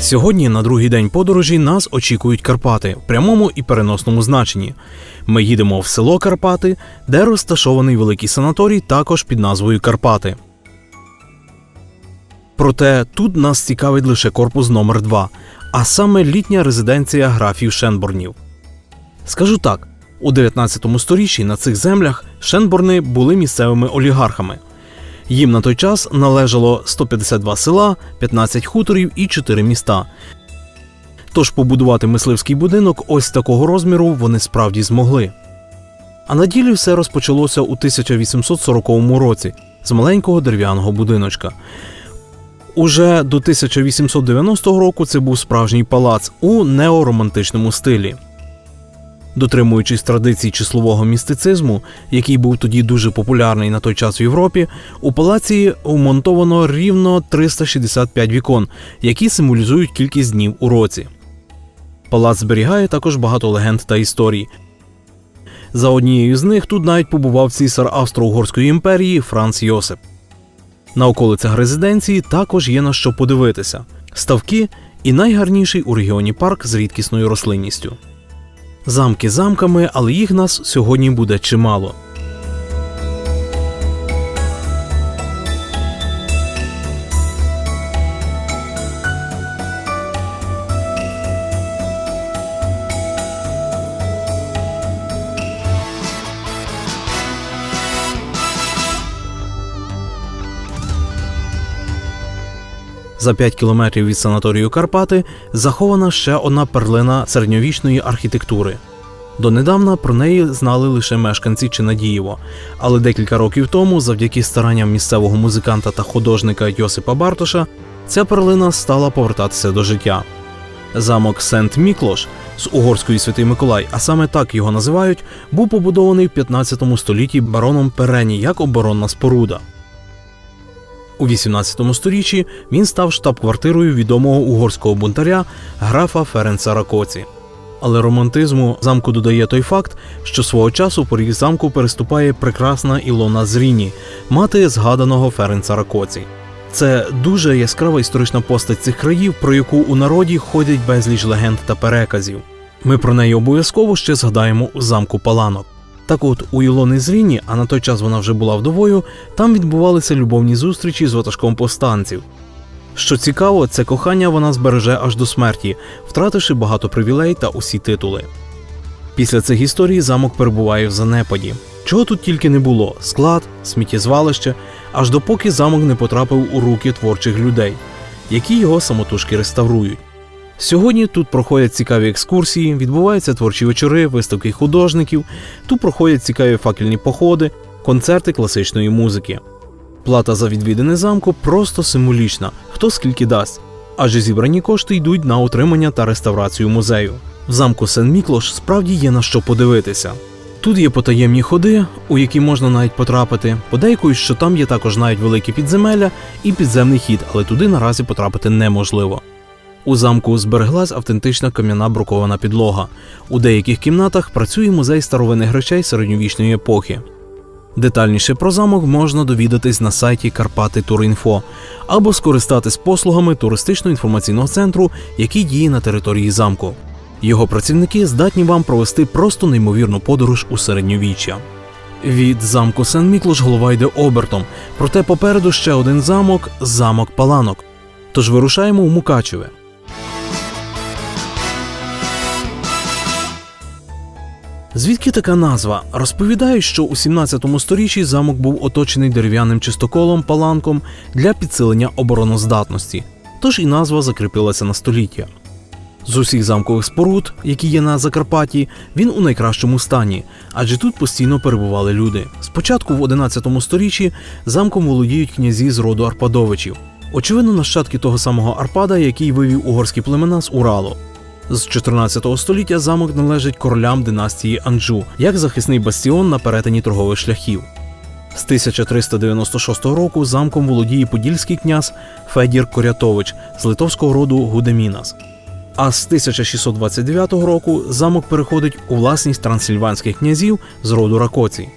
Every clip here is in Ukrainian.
Сьогодні, на другий день подорожі, нас очікують Карпати в прямому і переносному значенні. Ми їдемо в село Карпати, де розташований великий санаторій, також під назвою Карпати. Проте тут нас цікавить лише корпус номер 2 а саме літня резиденція графів Шенборнів. Скажу так: у 19 сторіччі на цих землях Шенборни були місцевими олігархами. Їм на той час належало 152 села, 15 хуторів і 4 міста. Тож побудувати мисливський будинок ось такого розміру вони справді змогли. А на ділі все розпочалося у 1840 році з маленького дерев'яного будиночка. Уже до 1890 року це був справжній палац у неоромантичному стилі. Дотримуючись традицій числового містицизму, який був тоді дуже популярний на той час в Європі, у палаці вмонтовано рівно 365 вікон, які символізують кількість днів у році. Палац зберігає також багато легенд та історій. За однією з них тут навіть побував цісар Австро-Угорської імперії Франц Йосип. На околицях резиденції також є на що подивитися: ставки і найгарніший у регіоні парк з рідкісною рослинністю. Замки замками, але їх нас сьогодні буде чимало. За 5 кілометрів від санаторію Карпати захована ще одна перлина середньовічної архітектури. Донедавна про неї знали лише мешканці Чинадієво, але декілька років тому, завдяки старанням місцевого музиканта та художника Йосипа Бартоша, ця перлина стала повертатися до життя. Замок Сент Міклош з угорської Святий Миколай, а саме так його називають, був побудований в 15 столітті бароном Перені як оборонна споруда. У 18 сторіччі він став штаб-квартирою відомого угорського бунтаря графа Ференца Ракоці. Але романтизму замку додає той факт, що свого часу поріг замку переступає прекрасна Ілона Зріні, мати згаданого Ференца Ракоці. Це дуже яскрава історична постать цих країв, про яку у народі ходять безліч легенд та переказів. Ми про неї обов'язково ще згадаємо у замку Паланок. Так от у Ілони Зріні, а на той час вона вже була вдовою, там відбувалися любовні зустрічі з ватажком повстанців. Що цікаво, це кохання вона збереже аж до смерті, втративши багато привілей та усі титули. Після цих історій замок перебуває в занепаді. Чого тут тільки не було: склад, сміттєзвалище, аж допоки замок не потрапив у руки творчих людей, які його самотужки реставрують. Сьогодні тут проходять цікаві екскурсії, відбуваються творчі вечори, виставки художників, тут проходять цікаві факельні походи, концерти класичної музики. Плата за відвідини замку просто символічна, хто скільки дасть, адже зібрані кошти йдуть на утримання та реставрацію музею. В замку Сен Міклош справді є на що подивитися. Тут є потаємні ходи, у які можна навіть потрапити. Подейкують, що там є також навіть великі підземелля і підземний хід, але туди наразі потрапити неможливо. У замку збереглась автентична кам'яна брукована підлога. У деяких кімнатах працює музей старовинних речей середньовічної епохи. Детальніше про замок можна довідатись на сайті Карпати Турінфо або скористатись послугами туристично-інформаційного центру, який діє на території замку. Його працівники здатні вам провести просто неймовірну подорож у середньовіччя. Від замку Сен Міклош голова йде обертом, проте попереду ще один замок замок Паланок. Тож вирушаємо у Мукачеве. Звідки така назва? Розповідають, що у 17 сторіччі замок був оточений дерев'яним чистоколом паланком для підсилення обороноздатності, тож і назва закріпилася на століття. З усіх замкових споруд, які є на Закарпатті, він у найкращому стані, адже тут постійно перебували люди. Спочатку в 11 сторіччі замком володіють князі з роду Арпадовичів. Очевидно, нащадки того самого Арпада, який вивів угорські племена з Уралу. З 14 століття замок належить королям династії Анджу як захисний бастіон на перетині торгових шляхів. З 1396 року замком володіє подільський князь Федір Корятович з литовського роду Гудемінас. А з 1629 року замок переходить у власність трансильванських князів з роду Ракоці.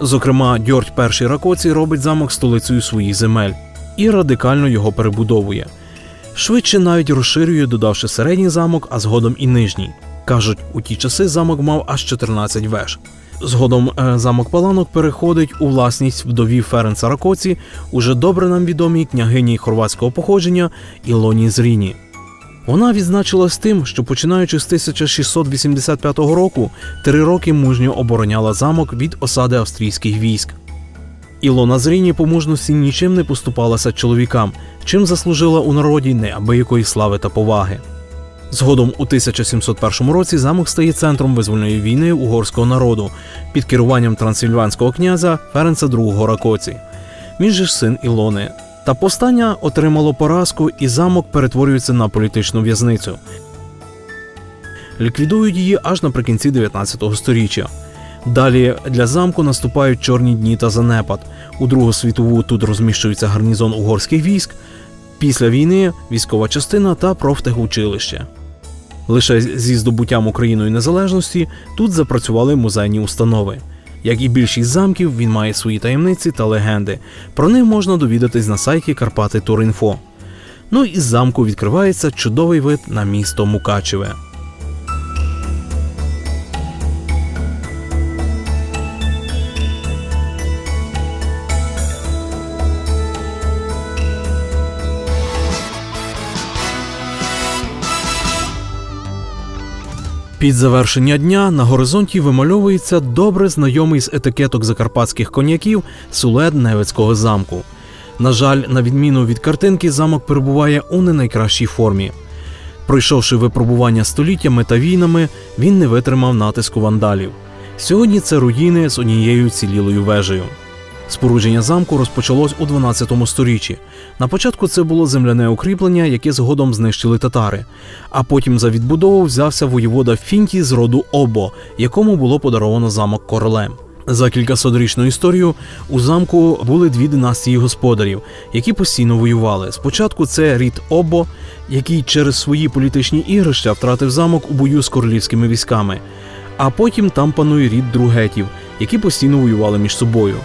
Зокрема, Дьорть І Ракоці робить замок столицею своїх земель і радикально його перебудовує. Швидше навіть розширює, додавши середній замок, а згодом і нижній. Кажуть, у ті часи замок мав аж 14 веж. Згодом е, замок Паланок переходить у власність вдові Ференца Ракоці, уже добре нам відомій княгині хорватського походження Ілоні Зріні. Вона відзначилась тим, що починаючи з 1685 року, три роки мужньо обороняла замок від осади австрійських військ. Ілона Зріні по мужності нічим не поступалася чоловікам, чим заслужила у народі неабиякої слави та поваги. Згодом у 1701 році замок стає центром визвольної війни угорського народу під керуванням трансильванського князя Ференца II Ракоці. Він же ж син Ілони. Та повстання отримало поразку, і замок перетворюється на політичну в'язницю. Ліквідують її аж наприкінці 19 століття. Далі для замку наступають чорні дні та занепад. У Другу світову тут розміщується гарнізон угорських військ. Після війни військова частина та профтехучилище. Лише зі здобуттям Україною незалежності тут запрацювали музейні установи. Як і більшість замків, він має свої таємниці та легенди. Про них можна довідатись на сайті Карпати Турінфо. Ну і з замку відкривається чудовий вид на місто Мукачеве. Під завершення дня на горизонті вимальовується добре знайомий з етикеток закарпатських коньяків сулет Невецького замку. На жаль, на відміну від картинки, замок перебуває у не найкращій формі. Пройшовши випробування століттями та війнами, він не витримав натиску вандалів. Сьогодні це руїни з однією цілілою вежею. Спорудження замку розпочалось у 12 сторіччі. На початку це було земляне укріплення, яке згодом знищили татари. А потім за відбудову взявся воєвода Фінті з роду Обо, якому було подаровано замок королем. За кількасотрічну історію у замку були дві династії господарів, які постійно воювали. Спочатку це рід Обо, який через свої політичні ігрища втратив замок у бою з королівськими військами. А потім там панує рід другетів, які постійно воювали між собою.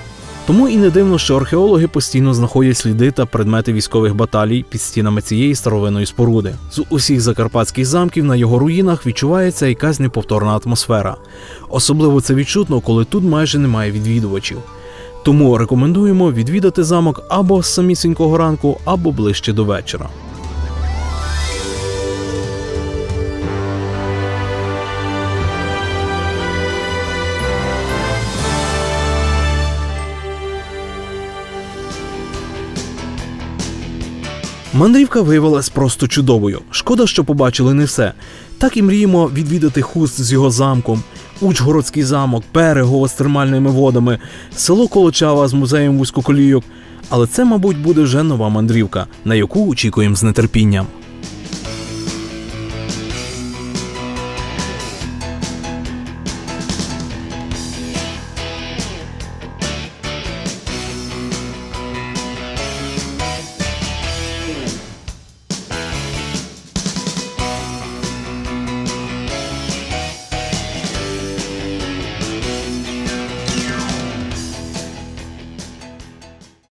Тому і не дивно, що археологи постійно знаходять сліди та предмети військових баталій під стінами цієї старовинної споруди. З усіх закарпатських замків на його руїнах відчувається якась неповторна атмосфера. Особливо це відчутно, коли тут майже немає відвідувачів. Тому рекомендуємо відвідати замок або з самісінького ранку, або ближче до вечора. Мандрівка виявилась просто чудовою. Шкода, що побачили не все. Так і мріємо відвідати хуст з його замком, Учгородський замок, Берегово з термальними водами, село Колочава з музеєм вузькоколійок. Але це, мабуть, буде вже нова мандрівка, на яку очікуємо з нетерпінням.